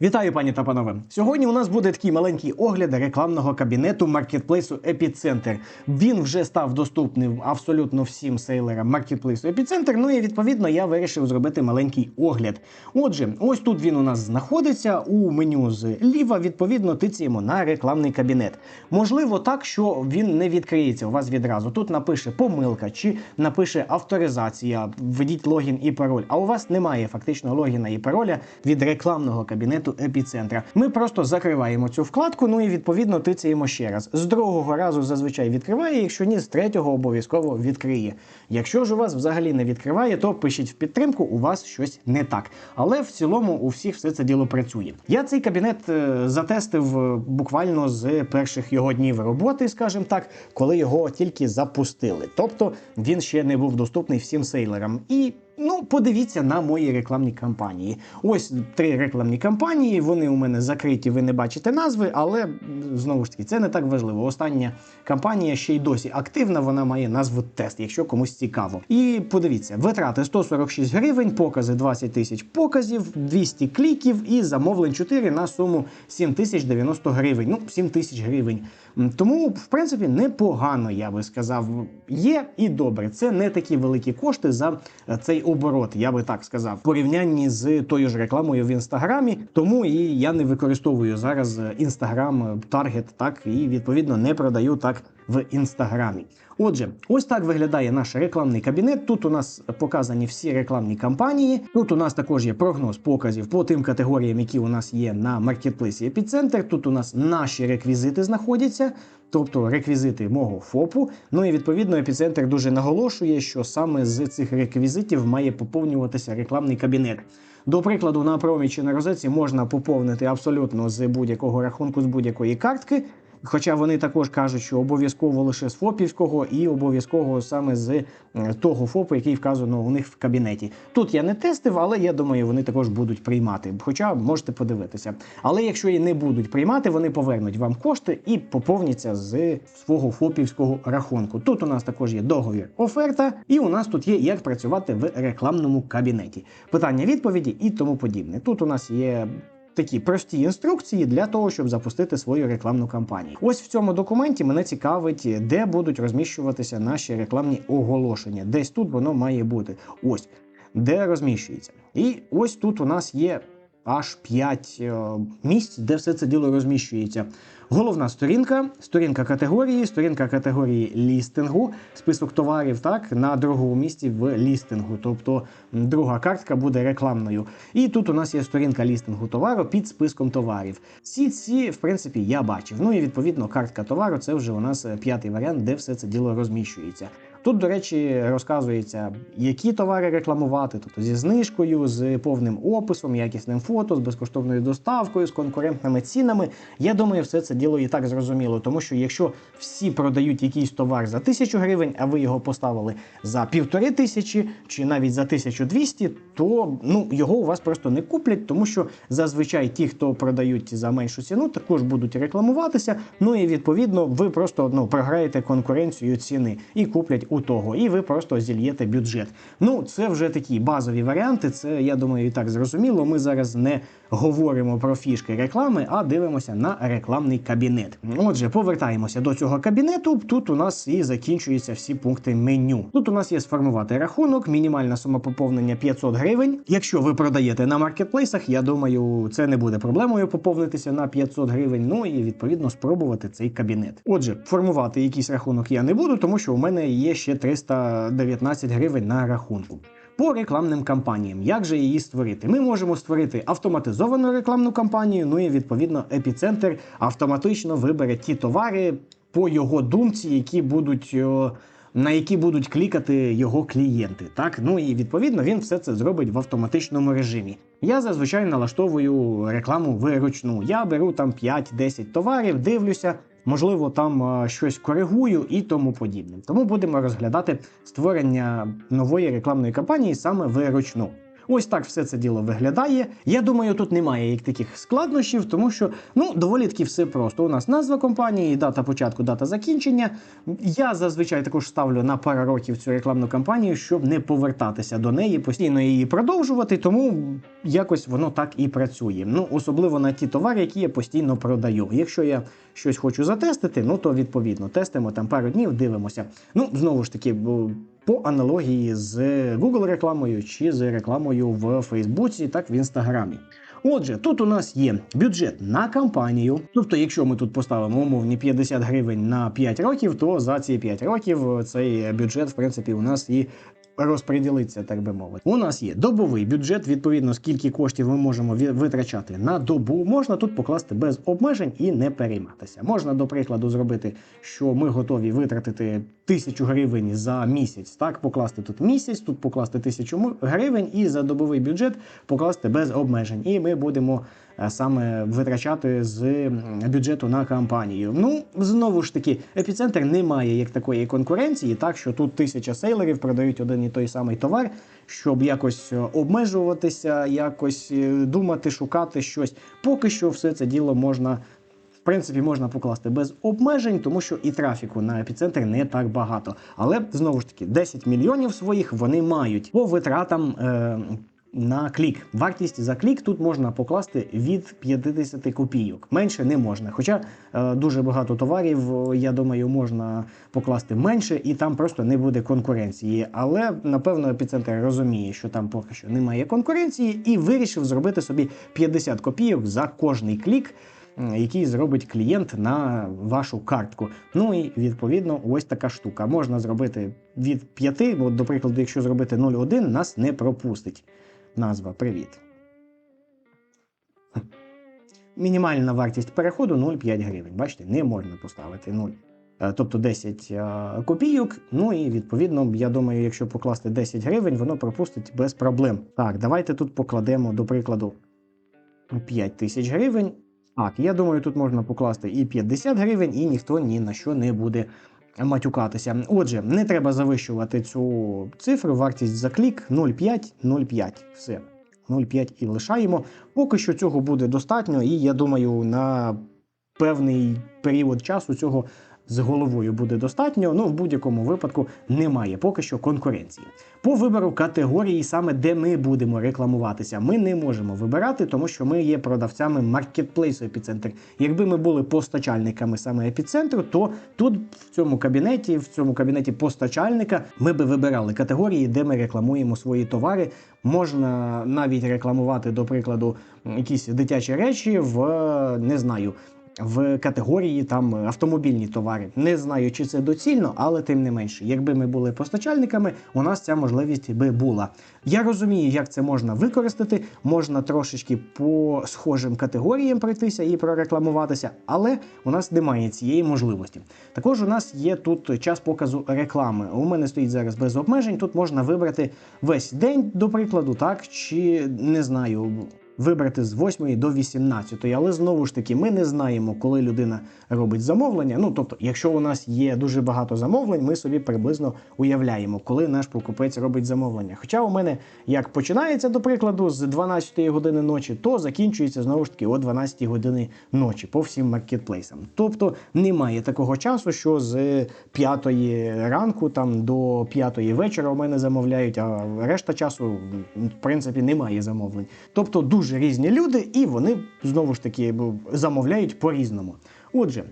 Вітаю, пані та панове. Сьогодні у нас буде такий маленький огляд рекламного кабінету маркетплейсу Епіцентр. Він вже став доступним абсолютно всім сейлерам маркетплейсу Епіцентр. Ну і відповідно я вирішив зробити маленький огляд. Отже, ось тут він у нас знаходиться у меню зліва. Відповідно, тицяємо на рекламний кабінет. Можливо, так, що він не відкриється у вас відразу. Тут напише помилка чи напише авторизація, введіть логін і пароль. А у вас немає фактично логіна і пароля від рекламного кабінету епіцентра. Ми просто закриваємо цю вкладку, ну і відповідно тицяємо ще раз. З другого разу зазвичай відкриває, якщо ні, з третього обов'язково відкриє. Якщо ж у вас взагалі не відкриває, то пишіть в підтримку, у вас щось не так. Але в цілому у всіх все це діло працює. Я цей кабінет е, затестив е, буквально з перших його днів роботи, скажімо так, коли його тільки запустили. Тобто він ще не був доступний всім сейлерам. І Ну, подивіться на мої рекламні кампанії. Ось три рекламні кампанії. Вони у мене закриті, ви не бачите назви, але знову ж таки це не так важливо. Остання кампанія ще й досі активна. Вона має назву тест, якщо комусь цікаво. І подивіться, витрати 146 гривень, покази 20 тисяч показів, 200 кліків і замовлень 4 на суму 7090 гривень. Ну, 7 тисяч гривень. Тому, в принципі, непогано, я би сказав. Є і добре. Це не такі великі кошти за е, цей оборот, я би так сказав, в порівнянні з тою ж рекламою в інстаграмі. Тому і я не використовую зараз інстаграм таргет, так і відповідно не продаю так в інстаграмі. Отже, ось так виглядає наш рекламний кабінет. Тут у нас показані всі рекламні кампанії. Тут у нас також є прогноз показів по тим категоріям, які у нас є на маркетплейсі Епіцентр. Тут у нас наші реквізити знаходяться. Тобто реквізити мого ФОПу. Ну і відповідно епіцентр дуже наголошує, що саме з цих реквізитів має поповнюватися рекламний кабінет. До прикладу, на промі чи на розетці можна поповнити абсолютно з будь-якого рахунку, з будь-якої картки. Хоча вони також кажуть, що обов'язково лише з ФОПівського і обов'язково саме з е, того ФОПу, який вказано у них в кабінеті. Тут я не тестив, але я думаю, вони також будуть приймати. Хоча можете подивитися. Але якщо і не будуть приймати, вони повернуть вам кошти і поповняться з свого ФОПівського рахунку. Тут у нас також є договір оферта, і у нас тут є як працювати в рекламному кабінеті. Питання відповіді і тому подібне. Тут у нас є такі прості інструкції для того, щоб запустити свою рекламну кампанію. Ось в цьому документі мене цікавить, де будуть розміщуватися наші рекламні оголошення. Десь тут воно має бути. Ось де розміщується. І ось тут у нас є аж 5 місць, де все це діло розміщується. Головна сторінка, сторінка категорії, сторінка категорії лістингу, список товарів так на другому місці в лістингу. Тобто друга картка буде рекламною. І тут у нас є сторінка лістингу товару під списком товарів. Всі ці, в принципі, я бачив. Ну і відповідно картка товару це вже у нас е, п'ятий варіант, де все це діло розміщується. Тут, до речі, розказується, які товари рекламувати, тобто зі знижкою, з повним описом, якісним фото, з безкоштовною доставкою, з конкурентними цінами. Я думаю, все це діло і так зрозуміло, тому що якщо всі продають якийсь товар за тисячу гривень, а ви його поставили за півтори тисячі чи навіть за 1200, то ну його у вас просто не куплять, тому що зазвичай ті, хто продають за меншу ціну, також будуть рекламуватися. Ну і відповідно ви просто ну, програєте конкуренцію ціни і куплять у того, і ви просто зільєте бюджет. Ну це вже такі базові варіанти. Це я думаю, і так зрозуміло. Ми зараз не говоримо про фішки реклами, а дивимося на рекламний кабінет. Отже, повертаємося до цього кабінету. Тут у нас і закінчуються всі пункти меню. Тут у нас є сформувати рахунок, мінімальна сума поповнення 500 гривень. Якщо ви продаєте на маркетплейсах, я думаю, це не буде проблемою поповнитися на 500 гривень. Ну і відповідно спробувати цей кабінет. Отже, формувати якийсь рахунок я не буду, тому що у мене є ще 319 гривень на рахунку. По рекламним кампаніям, як же її створити? Ми можемо створити автоматизовану рекламну кампанію. Ну і відповідно епіцентр автоматично вибере ті товари по його думці, які будуть. на які будуть клікати його клієнти, так ну і відповідно він все це зробить в автоматичному режимі. Я зазвичай налаштовую рекламу вручну. Я беру там 5-10 товарів, дивлюся, можливо, там щось коригую і тому подібне. Тому будемо розглядати створення нової рекламної кампанії саме вручну. Ось так все це діло виглядає. Я думаю, тут немає як таких складнощів, тому що ну доволі таки все просто. У нас назва компанії, дата початку, дата закінчення. Я зазвичай також ставлю на пару років цю рекламну кампанію, щоб не повертатися до неї, постійно її продовжувати. Тому якось воно так і працює. Ну особливо на ті товари, які я постійно продаю. Якщо я щось хочу затестити, ну то відповідно тестимо там пару днів, дивимося. Ну знову ж таки. По аналогії з Google рекламою чи з рекламою в Фейсбуці, так в інстаграмі. Отже, тут у нас є бюджет на кампанію. Тобто, якщо ми тут поставимо умовні 50 гривень на 5 років, то за ці 5 років цей бюджет, в принципі, у нас і розподілиться, так би мовити. У нас є добовий бюджет, відповідно, скільки коштів ми можемо витрачати на добу. Можна тут покласти без обмежень і не перейматися. Можна, до прикладу, зробити, що ми готові витратити тисячу гривень за місяць. Так, покласти тут місяць, тут покласти тисячу гривень і за добовий бюджет покласти без обмежень. І ми будемо саме витрачати з бюджету на кампанію. Ну знову ж таки, епіцентр не має як такої конкуренції, так що тут тисяча сейлерів продають один і той самий товар, щоб якось е, обмежуватися, якось е, думати, шукати щось. Поки що все це діло можна. В принципі, можна покласти без обмежень, тому що і трафіку на епіцентр не так багато. Але знову ж таки, 10 мільйонів своїх вони мають по витратам. Е- на клік. Вартість за клік тут можна покласти від 50 копійок. Менше не можна. Хоча е, дуже багато товарів, я думаю, можна покласти менше, і там просто не буде конкуренції. Але напевно епіцентр розуміє, що там поки що немає конкуренції, і вирішив зробити собі 50 копійок за кожний клік. Який зробить клієнт на вашу картку. Ну і відповідно, ось така штука. Можна зробити від 5, бо, до прикладу, якщо зробити 0,1, нас не пропустить. Назва Привіт. Мінімальна вартість переходу 0,5 гривень. Бачите, не можна поставити 0. Е, Тобто 10 е, копійок. Ну і відповідно, я думаю, якщо покласти 10 гривень, воно пропустить без проблем. Так, давайте тут покладемо, до прикладу, 5 тисяч гривень. Так, я думаю, тут можна покласти і 50 гривень, і ніхто ні на що не буде матюкатися. Отже, не треба завищувати цю цифру, вартість за клік 0,5, 0,5. Все. 0,5 і лишаємо. Поки що цього буде достатньо, і я думаю, на певний період часу цього з головою буде достатньо. Ну, в будь-якому випадку немає поки що конкуренції. По вибору категорії, саме де ми будемо рекламуватися, ми не можемо вибирати, тому що ми є продавцями маркетплейсу епіцентр. Якби ми були постачальниками саме епіцентру, то тут в цьому кабінеті, в цьому кабінеті постачальника, ми би вибирали категорії, де ми рекламуємо свої товари. Можна навіть рекламувати, до прикладу, якісь дитячі речі в не знаю в категорії там автомобільні товари. Не знаю, чи це доцільно, але тим не менше, якби ми були постачальниками, у нас ця можливість би була. Я розумію, як це можна використати. Можна трошечки по схожим категоріям пройтися і прорекламуватися, але у нас немає цієї можливості. Також у нас є тут час показу реклами. У мене стоїть зараз без обмежень. Тут можна вибрати весь день, до прикладу, так чи не знаю вибрати з 8 до 18, але знову ж таки ми не знаємо, коли людина робить замовлення. Ну тобто, якщо у нас є дуже багато замовлень, ми собі приблизно уявляємо, коли наш покупець робить замовлення. Хоча у мене як починається, до прикладу, з 12 години ночі, то закінчується знову ж таки о 12 години ночі по всім маркетплейсам. Тобто немає такого часу, що з 5 ранку там до 5 вечора у мене замовляють, а решта часу в принципі немає замовлень. Тобто дуже різні люди, і вони знову ж таки замовляють по-різному. Отже,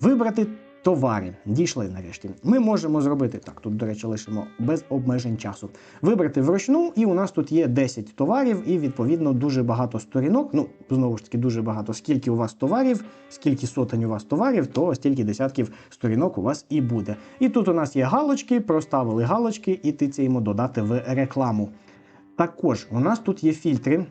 вибрати товари. Дійшли нарешті. Ми можемо зробити так. Тут, до речі, лишимо без обмежень часу. Вибрати вручну, і у нас тут є 10 товарів, і відповідно дуже багато сторінок. Ну, знову ж таки, дуже багато. Скільки у вас товарів, скільки сотень у вас товарів, то стільки десятків сторінок у вас і буде. І тут у нас є галочки, проставили галочки і тицяємо додати в рекламу. Також у нас тут є фільтри.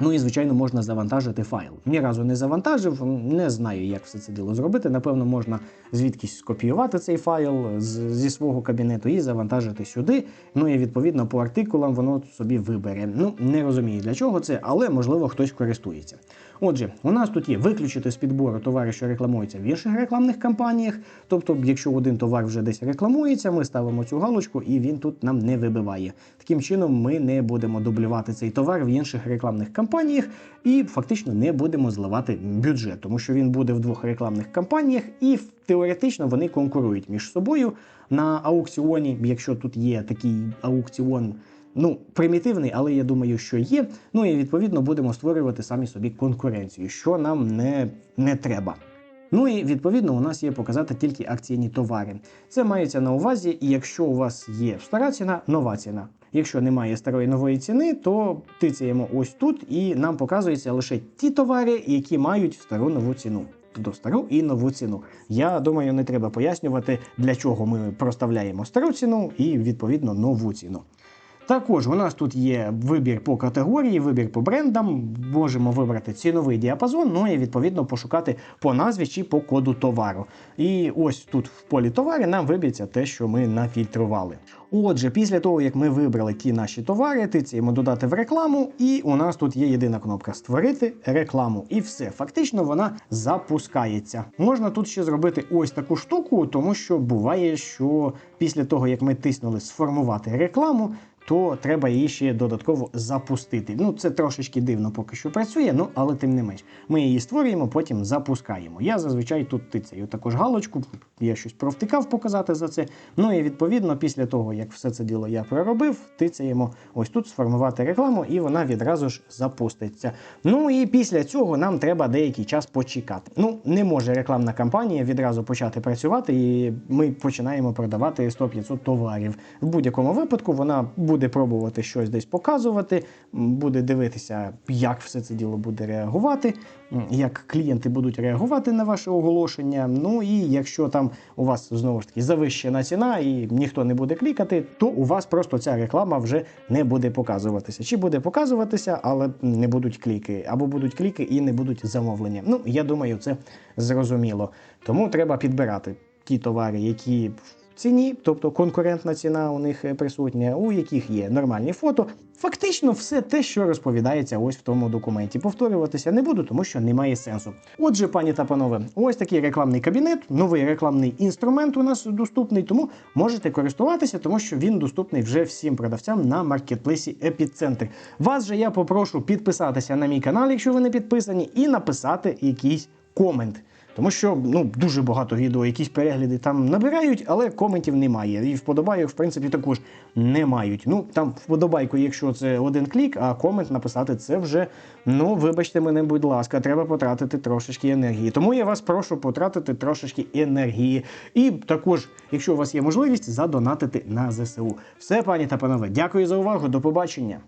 Ну і звичайно можна завантажити файл. Ні разу не завантажив, не знаю, як все це діло зробити. Напевно, можна звідкись скопіювати цей файл зі свого кабінету і завантажити сюди. Ну і відповідно по артикулам воно собі вибере. Ну не розумію для чого це, але можливо хтось користується. Отже, у нас тут є виключити з підбору товари, що рекламуються в інших рекламних кампаніях. Тобто, якщо один товар вже десь рекламується, ми ставимо цю галочку і він тут нам не вибиває. Таким чином, ми не будемо дублювати цей товар в інших рекламних кампаніях і фактично не будемо зливати бюджет, тому що він буде в двох рекламних кампаніях, і теоретично вони конкурують між собою на аукціоні. Якщо тут є такий аукціон. Ну, примітивний, але я думаю, що є. Ну і відповідно будемо створювати самі собі конкуренцію, що нам не, не треба. Ну і відповідно у нас є показати тільки акційні товари. Це мається на увазі, і якщо у вас є стара ціна, нова ціна. Якщо немає старої нової ціни, то тицяємо ось тут, і нам показуються лише ті товари, які мають стару нову ціну. Тобто стару і нову ціну. Я думаю, не треба пояснювати, для чого ми проставляємо стару ціну і відповідно нову ціну. Також у нас тут є вибір по категорії, вибір по брендам. Можемо вибрати ціновий діапазон, ну і відповідно пошукати по назві чи по коду товару. І ось тут в полі товари нам виб'ється те, що ми нафільтрували. Отже, після того, як ми вибрали ті наші товари, тицяємо додати в рекламу, і у нас тут є єдина кнопка Створити рекламу. І все, фактично вона запускається. Можна тут ще зробити ось таку штуку, тому що буває, що після того, як ми тиснули сформувати рекламу, то треба її ще додатково запустити. Ну, це трошечки дивно поки що працює, ну але тим не менш. Ми її створюємо, потім запускаємо. Я зазвичай тут тицяю також галочку, я щось провтикав показати за це. Ну і відповідно, після того, як все це діло я проробив, тицяємо ось тут сформувати рекламу, і вона відразу ж запуститься. Ну і після цього нам треба деякий час почекати. Ну, не може рекламна кампанія відразу почати працювати, і ми починаємо продавати 100-500 товарів. В будь-якому випадку вона буде пробувати щось десь показувати, буде дивитися, як все це діло буде реагувати, як клієнти будуть реагувати на ваше оголошення. Ну і якщо там у вас знову ж таки завищена ціна і ніхто не буде клікати, то у вас просто ця реклама вже не буде показуватися. Чи буде показуватися, але не будуть кліки, або будуть кліки і не будуть замовлення. Ну, я думаю, це зрозуміло. Тому треба підбирати ті товари, які ціні, тобто конкурентна ціна у них е, присутня, у яких є нормальні фото. Фактично, все те, що розповідається ось в тому документі. Повторюватися не буду, тому що немає сенсу. Отже, пані та панове, ось такий рекламний кабінет, новий рекламний інструмент у нас доступний, тому можете користуватися, тому що він доступний вже всім продавцям на маркетплейсі Епіцентр. Вас же я попрошу підписатися на мій канал, якщо ви не підписані, і написати якийсь комент. Тому що ну дуже багато відео, якісь перегляди там набирають, але коментів немає. І вподобайок, в принципі, також не мають. Ну там вподобайку, якщо це один клік, а комент написати це вже. Ну, вибачте мене, будь ласка, треба потратити трошечки енергії. Тому я вас прошу потратити трошечки енергії. І також, якщо у вас є можливість, задонатити на ЗСУ. Все, пані та панове, дякую за увагу. До побачення.